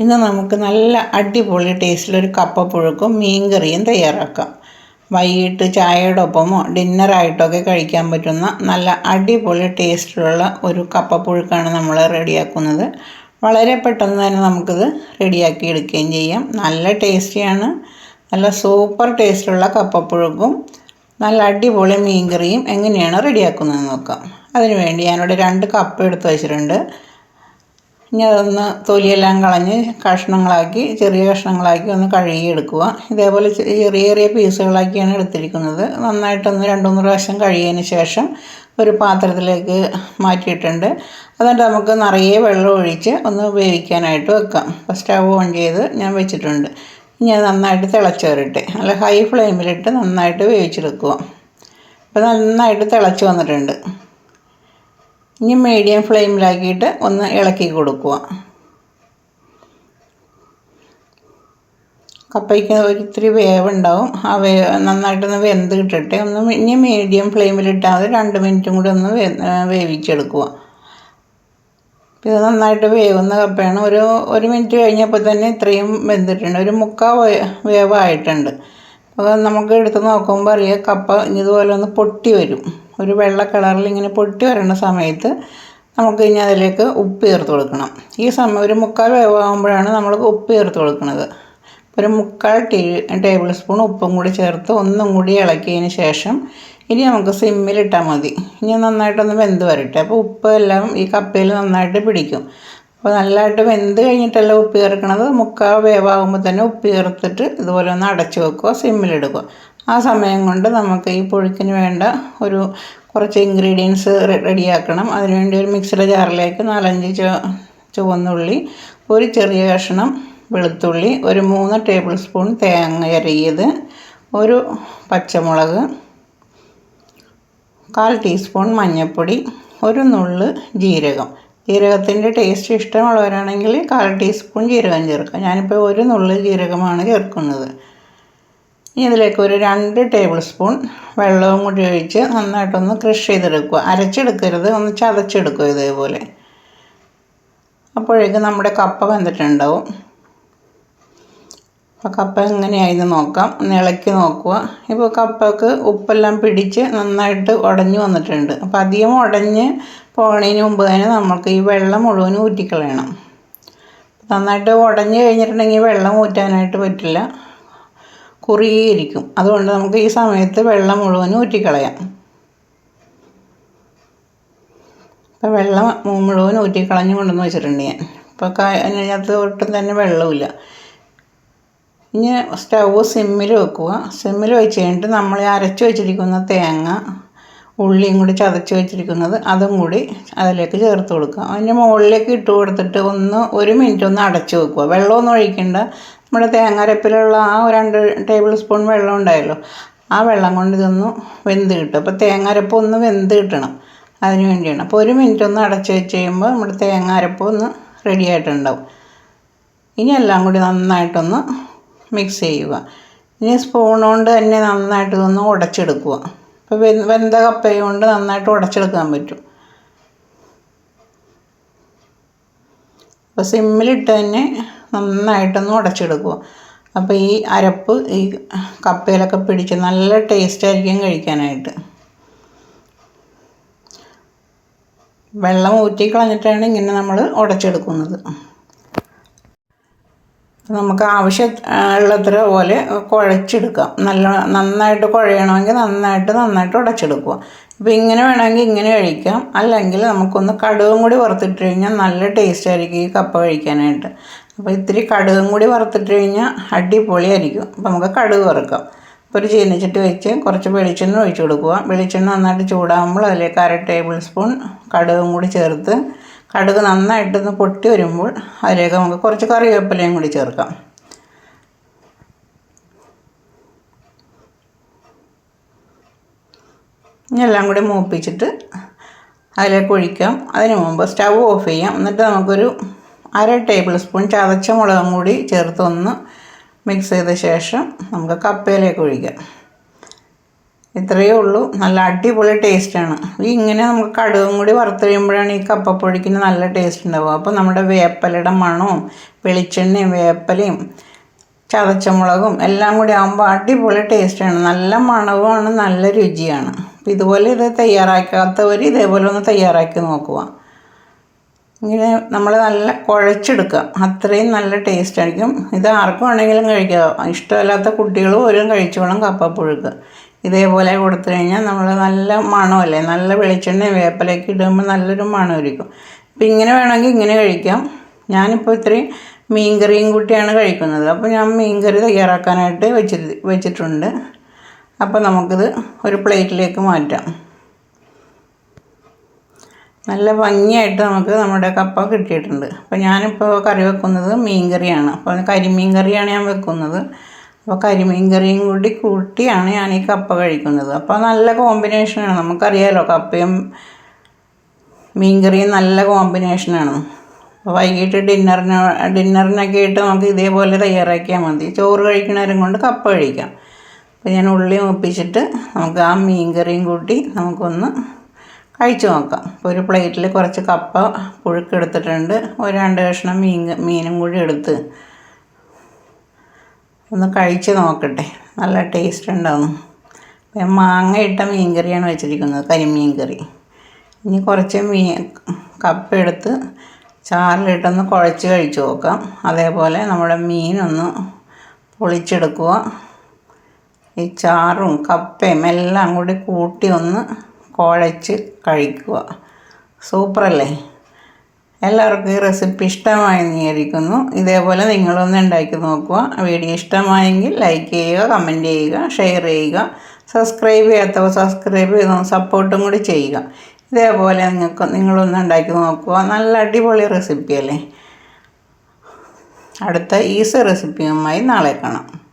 ഇന്ന് നമുക്ക് നല്ല അടിപൊളി ടേസ്റ്റിലൊരു കപ്പ പുഴുക്കും മീൻ കറിയും തയ്യാറാക്കാം. വൈകിട്ട് ചായയോടൊപ്പമോ ഡിന്നറായിട്ടൊക്കെ കഴിക്കാൻ പറ്റുന്ന നല്ല അടിപൊളി ടേസ്റ്റിലുള്ള ഒരു കപ്പ പുഴുക്കാണ് നമ്മൾ റെഡിയാക്കുന്നത്. വളരെ പെട്ടെന്ന് തന്നെ നമുക്കിത് റെഡിയാക്കി എടുക്കുകയും ചെയ്യാം. നല്ല ടേസ്റ്റിയാണ്. നല്ല സൂപ്പർ ടേസ്റ്റുള്ള കപ്പപ്പുഴുക്കും നല്ല അടിപൊളി മീൻകറിയും എങ്ങനെയാണ് റെഡിയാക്കുന്നതെന്ന് നോക്കാം. അതിനുവേണ്ടി ഞാനിവിടെ രണ്ട് കപ്പ് എടുത്ത് വെച്ചിട്ടുണ്ട്. ഇനി അതൊന്ന് തൊലിയെല്ലാം കളഞ്ഞ് കഷ്ണങ്ങളാക്കി ചെറിയ കഷ്ണങ്ങളാക്കി ഒന്ന് കഴുകി എടുക്കുക ഇതേപോലെ ചെറിയ ചെറിയ പീസുകളാക്കിയാണ് എടുത്തിരിക്കുന്നത്. നന്നായിട്ടൊന്ന് രണ്ട് മൂന്ന് പ്രാവശ്യം കഴുകിയതിന് ശേഷം ഒരു പാത്രത്തിലേക്ക് മാറ്റിയിട്ടുണ്ട്. അതുകൊണ്ട് നമുക്ക് നിറയെ വെള്ളം ഒഴിച്ച് ഒന്ന് വേവിക്കാനായിട്ട് വെക്കാം. സ്റ്റവ് ഓൺ ചെയ്ത് ഞാൻ വെച്ചിട്ടുണ്ട്. ഇനി അത് നന്നായിട്ട് തിളച്ച് നല്ല ഹൈ ഫ്ലെയിമിലിട്ട് നന്നായിട്ട് വേവിച്ചെടുക്കുക. അപ്പോൾ നന്നായിട്ട് തിളച്ച് വന്നിട്ടുണ്ട്. ഇനി മീഡിയം ഫ്ലെയിമിലാക്കിയിട്ട് ഒന്ന് ഇളക്കി കൊടുക്കുക. കപ്പയ്ക്ക് ഒരിത്തിരി വേവുണ്ടാവും. ആ വേ നന്നായിട്ടൊന്ന് വെന്ത് കിട്ടട്ടെ ഒന്ന് ഇനി മീഡിയം ഫ്ലെയിമിലിട്ടാൽ മതി. രണ്ട് മിനിറ്റും കൂടി ഒന്ന് വേവിച്ചെടുക്കുക. ഇത് നന്നായിട്ട് വേവുന്ന കപ്പയാണ്. ഒരു ഒരു മിനിറ്റ് കഴിഞ്ഞപ്പോൾ തന്നെ ഇത്രയും വെന്തിട്ടുണ്ട്. ഒരു മുക്കാൽ വേവായിട്ടുണ്ട്. അപ്പോൾ നമുക്ക് എടുത്ത് നോക്കുമ്പോൾ അറിയാം കപ്പ ഇതുപോലെ ഒന്ന് പൊട്ടി വരും. ഒരു വെള്ള കളറിൽ ഇങ്ങനെ പൊട്ടി വരേണ്ട സമയത്ത് നമുക്ക് ഇനി അതിലേക്ക് ഉപ്പ് ചേർത്ത് കൊടുക്കണം. ഈ സമയം ഒരു മുക്കാൽ വേവാകുമ്പോഴാണ് നമ്മൾ ഉപ്പ് ചേർത്ത് കൊടുക്കുന്നത്. ഒരു മുക്കാൽ ടീ ടേബിൾ സ്പൂൺ ഉപ്പും കൂടി ചേർത്ത് ഒന്നും കൂടി ഇളക്കിയതിന് ശേഷം ഇനി നമുക്ക് സിമ്മിലിട്ടാൽ മതി. ഇനി നന്നായിട്ടൊന്ന് വെന്ത് വരട്ടെ. അപ്പോൾ ഉപ്പ് എല്ലാം ഈ കപ്പയിൽ നന്നായിട്ട് പിടിക്കും. അപ്പോൾ നല്ലതായിട്ട് വെന്ത് കഴിഞ്ഞിട്ടല്ല ഉപ്പ് ചേർക്കണത്? മുക്കാൽ വേവാകുമ്പോൾ തന്നെ ഉപ്പ് ചേർത്തിട്ട് ഇതുപോലെ ഒന്ന് അടച്ചു വെക്കുക സിമ്മിലിടുക ആ സമയം കൊണ്ട് നമുക്ക് ഈ പുഴുക്കിന് വേണ്ട ഒരു കുറച്ച് ഇൻഗ്രീഡിയൻസ് റെഡിയാക്കണം അതിനുവേണ്ടി ഒരു മിക്സിയുടെ ജാറിലേക്ക് നാലഞ്ച് ചുവന്നുള്ളി ഒരു ചെറിയ കഷ്ണം വെളുത്തുള്ളി ഒരു മൂന്ന് ടേബിൾ സ്പൂൺ തേങ്ങ അരിയത് ഒരു പച്ചമുളക് കാൽ ടീസ്പൂൺ മഞ്ഞൾപ്പൊടി ഒരു നുള്ള് ജീരകം. ജീരകത്തിന്റെ ടേസ്റ്റ് ഇഷ്ടമുള്ളവരാണെങ്കിൽ കാൽ ടീസ്പൂൺ ജീരകം ചേർക്കുക. ഞാനിപ്പോൾ ഒരു നുള്ള് ജീരകമാണ് ചേർക്കുന്നത്. ഇനി ഇതിലേക്ക് ഒരു രണ്ട് ടേബിൾ സ്പൂൺ വെള്ളവും കൂടി ഒഴിച്ച് നന്നായിട്ടൊന്ന് ക്രഷ് ചെയ്തെടുക്കുക. അരച്ചെടുക്കരുത് ഒന്ന് ചതച്ചെടുക്കുക ഇതേപോലെ. അപ്പോഴേക്കും നമ്മുടെ കപ്പ വെന്തിട്ടുണ്ടാവും. അപ്പോൾ കപ്പ എങ്ങനെയായിരുന്നു നോക്കാം. ഒന്ന് ഇളക്കി നോക്കുക. ഇപ്പോൾ കപ്പക്ക് ഉപ്പെല്ലാം പിടിച്ച് നന്നായിട്ട് ഉടഞ്ഞു വന്നിട്ടുണ്ട്. അപ്പോൾ അധികം ഉടഞ്ഞ് പോണതിന് മുമ്പ് തന്നെ നമുക്ക് ഈ വെള്ളം മുഴുവൻ ഊറ്റിക്കളയണം. നന്നായിട്ട് ഉടഞ്ഞു കഴിഞ്ഞിട്ടുണ്ടെങ്കിൽ വെള്ളം ഊറ്റാനായിട്ട് പറ്റില്ല. കുറുകിയിരിക്കും അതുകൊണ്ട് നമുക്ക് ഈ സമയത്ത് വെള്ളം മുഴുവൻ ഊറ്റിക്കളയാം. ഇപ്പം വെള്ളം മുഴുവൻ ഊറ്റിക്കളഞ്ഞ് കൊണ്ടുവന്ന് വെച്ചിട്ടുണ്ട് ഞാൻ. ഇപ്പോൾ അതിനകത്ത് ഒട്ടും തന്നെ വെള്ളമില്ല ഇനി സ്റ്റൗ സിമ്മിൽ വെക്കുക. സിമ്മിൽ വെച്ച് കഴിഞ്ഞിട്ട് നമ്മൾ അരച്ച് വെച്ചിരിക്കുന്ന തേങ്ങ ഉള്ളിയും കൂടി ചതച്ച് വെച്ചിരിക്കുന്നത് അതും കൂടി അതിലേക്ക് ചേർത്ത് കൊടുക്കുക. അതിന്റെ മുകളിലേക്ക് ഇട്ട് കൊടുത്തിട്ട് ഒന്ന് ഒരു മിനിറ്റ് ഒന്ന് അടച്ച് വെക്കുക. വെള്ളമൊന്നും ഒഴിക്കേണ്ട. നമ്മുടെ തേങ്ങാരപ്പിലുള്ള ആ രണ്ട് ടേബിൾ സ്പൂൺ വെള്ളം ഉണ്ടായല്ലോ ആ വെള്ളം കൊണ്ട് ഇതൊന്ന് വെന്ത് കിട്ടും. അപ്പോൾ തേങ്ങാരപ്പ് ഒന്ന് വെന്ത് കിട്ടണം അതിന് വേണ്ടിയാണ്. അപ്പോൾ ഒരു മിനിറ്റ് ഒന്ന് അടച്ച് വെച്ച് കഴിയുമ്പോൾ നമ്മുടെ തേങ്ങാരപ്പ് ഒന്ന് റെഡി ആയിട്ടുണ്ടാവും. ഇനി എല്ലാം കൂടി നന്നായിട്ടൊന്ന് മിക്സ് ചെയ്യുക. ഇനി സ്പൂൺ കൊണ്ട് തന്നെ നന്നായിട്ട് ഇതൊന്ന് ഉടച്ചെടുക്കുക. ഇപ്പോൾ വെന്ത കപ്പയും കൊണ്ട് നന്നായിട്ട് ഉടച്ചെടുക്കാൻ പറ്റും. അപ്പോൾ സിമ്മിലിട്ട് തന്നെ നന്നായിട്ടൊന്ന് ഉടച്ചെടുക്കുക അപ്പോൾ ഈ അരപ്പ് ഈ കപ്പയിലൊക്കെ പിടിച്ച് നല്ല ടേസ്റ്റ് ആയിരിക്കും കഴിക്കാനായിട്ട്. വെള്ളം ഊറ്റി കളഞ്ഞിട്ടാണ് ഇങ്ങനെ നമ്മൾ ഉടച്ചെടുക്കുന്നത്. നമുക്ക് ആവശ്യം ഉള്ളത്ര പോലെ കുഴച്ചെടുക്കാം. നല്ല നന്നായിട്ട് കുഴയണമെങ്കിൽ നന്നായിട്ട് നന്നായിട്ട് ഉടച്ചെടുക്കുക. ഇപ്പോൾ ഇങ്ങനെ വേണമെങ്കിൽ ഇങ്ങനെ കഴിക്കാം. അല്ലെങ്കിൽ നമുക്കൊന്ന് കടുകും കൂടി വറുത്തിട്ട് കഴിഞ്ഞാൽ നല്ല ടേസ്റ്റ് ആയിരിക്കും ഈ കപ്പ കഴിക്കാനായിട്ട്. അപ്പോൾ ഇത്തിരി കടുകും കൂടി വറുത്തിട്ട് കഴിഞ്ഞാൽ അടിപൊളിയായിരിക്കും. അപ്പോൾ നമുക്ക് കടുക് വറുക്കാം. അപ്പോൾ ഒരു ചീനച്ചട്ടി വെച്ച് കുറച്ച് വെളിച്ചെണ്ണ ഒഴിച്ചു കൊടുക്കുക. വെളിച്ചെണ്ണ നന്നായിട്ട് ചൂടാകുമ്പോൾ അതിലേക്ക് അര ടേബിൾ സ്പൂൺ കടുകും കൂടി ചേർത്ത് കടുക് നന്നായിട്ടൊന്ന് പൊട്ടി വരുമ്പോൾ അതിലേക്ക് നമുക്ക് കുറച്ച് കറിവേപ്പിലയും കൂടി ചേർക്കാം. എല്ലാം കൂടി മൂപ്പിച്ചിട്ട് അതിലേക്ക് ഒഴിക്കാം. അതിന് മുമ്പ് സ്റ്റവ് ഓഫ് ചെയ്യാം. എന്നിട്ട് നമുക്കൊരു അര ടേബിൾ സ്പൂൺ ചതച്ച മുളകും കൂടി ചേർത്ത് ഒന്ന് മിക്സ് ചെയ്ത ശേഷം നമുക്ക് കപ്പയിലേക്ക് ഒഴിക്കാം. ഇത്രയേ ഉള്ളൂ. നല്ല അടിപൊളി ടേസ്റ്റാണ് ഈ ഇങ്ങനെ നമുക്ക് കടുകും കൂടി വറുത്ത് കഴിയുമ്പോഴാണ് ഈ കപ്പപ്പൊടിക്കിന് നല്ല ടേസ്റ്റ് ഉണ്ടാവുക. അപ്പോൾ നമ്മുടെ വേപ്പലയുടെ മണവും വെളിച്ചെണ്ണയും വേപ്പലയും ചതച്ചമുളകും എല്ലാം കൂടി ആകുമ്പോൾ അടിപൊളി ടേസ്റ്റാണ് നല്ല മണവുമാണ് നല്ല രുചിയാണ്. അപ്പോൾ ഇതുപോലെ ഇത് തയ്യാറാക്കാത്തവർ ഇതേപോലെ ഒന്ന് തയ്യാറാക്കി നോക്കുക. ഇങ്ങനെ നമ്മൾ നല്ല കുഴച്ചെടുക്കുക. അത്രയും നല്ല ടേസ്റ്റ് ആയിരിക്കും. ഇത് ആർക്കും ആണെങ്കിലും കഴിക്കാം. ഇഷ്ടമല്ലാത്ത കുട്ടികൾ ഓരോ കഴിച്ചു വേണം കപ്പപ്പുഴുക്ക്. ഇതേപോലെ കൊടുത്തു കഴിഞ്ഞാൽ നമ്മൾ നല്ല മണമല്ലേ? നല്ല വെളിച്ചെണ്ണ വേപ്പിലേക്ക് ഇടുമ്പോൾ നല്ലൊരു മണമായിരിക്കും. അപ്പം ഇങ്ങനെ വേണമെങ്കിൽ ഇങ്ങനെ കഴിക്കാം. ഞാനിപ്പോൾ ഇത്രയും മീൻകറിയും കൂട്ടിയാണ് കഴിക്കുന്നത്. അപ്പോൾ ഞാൻ മീൻകറി തയ്യാറാക്കാനായിട്ട് വെച്ചിരുത്തി വെച്ചിട്ടുണ്ട്. അപ്പോൾ നമുക്കിത് ഒരു പ്ലേറ്റിലേക്ക് മാറ്റാം. നല്ല ഭംഗിയായിട്ട് നമുക്ക് നമ്മുടെ കപ്പ കിട്ടിയിട്ടുണ്ട്. അപ്പോൾ ഞാനിപ്പോൾ കറി വെക്കുന്നത് മീൻ കറിയാണ് അപ്പോൾ കരിമീൻ കറിയാണ് ഞാൻ വെക്കുന്നത്. അപ്പോൾ കരിമീൻ കറിയും കൂടി കൂട്ടിയാണ് ഞാൻ ഈ കപ്പ കഴിക്കുന്നത്. അപ്പോൾ നല്ല കോമ്പിനേഷനാണ്. നമുക്കറിയാലോ കപ്പയും മീൻ കറിയും നല്ല കോമ്പിനേഷനാണ്. അപ്പോൾ വൈകിട്ട് ഡിന്നറിന് ഡിന്നറിനൊക്കെ ആയിട്ട് നമുക്ക് ഇതേപോലെ തയ്യാറാക്കിയാൽ മതി. ചോറ് കഴിക്കണവരും കൊണ്ട് കപ്പ കഴിക്കാം. അപ്പോൾ ഞാൻ ഉള്ളി ഒപ്പിച്ചിട്ട് നമുക്ക് ആ മീൻ കറിയും കൂട്ടി നമുക്കൊന്ന് കഴിച്ചു നോക്കാം. അപ്പോൾ ഒരു പ്ലേറ്റിൽ കുറച്ച് കപ്പ പുഴുക്കെടുത്തിട്ടുണ്ട് ഒരു രണ്ട് കഷ്ണം മീൻ മീനും കൂടി എടുത്ത് ഒന്ന് കഴിച്ച് നോക്കട്ടെ. നല്ല ടേസ്റ്റ് ഉണ്ടാവും. ഞാൻ മാങ്ങ ഇട്ട മീൻ കറിയാണ് വെച്ചിരിക്കുന്നത് കരിമീൻ കറി. ഇനി കുറച്ച് മീൻ കപ്പ എടുത്ത് ചാറിലിട്ടൊന്ന് കുഴച്ച് കഴിച്ച് നോക്കാം. അതേപോലെ നമ്മുടെ മീനൊന്ന് പൊളിച്ചെടുക്കുക. ഈ ചാറും കപ്പയും എല്ലാം കൂടി കൂട്ടി ഒന്ന് കുഴച്ച് കഴിക്കുക. സൂപ്പറല്ലേ? എല്ലാവർക്കും ഈ റെസിപ്പി ഇഷ്ടമായി നീയിരിക്കുന്നു ഇതേപോലെ നിങ്ങളൊന്ന് ഉണ്ടാക്കി നോക്കുക. വീഡിയോ ഇഷ്ടമായെങ്കിൽ ലൈക്ക് ചെയ്യുക കമന്റ് ചെയ്യുക ഷെയർ ചെയ്യുക സബ്സ്ക്രൈബ് ചെയ്യാത്തവർ സബ്സ്ക്രൈബ് ചെയ്ത് സപ്പോർട്ടും കൂടി ചെയ്യുക. ഇതേപോലെ നിങ്ങൾക്ക് നിങ്ങളൊന്ന് ഉണ്ടാക്കി നോക്കുക. നല്ല അടിപൊളി റെസിപ്പി അല്ലേ? അടുത്ത ഈസി റെസിപ്പിയുമായി നാളെ കാണാം.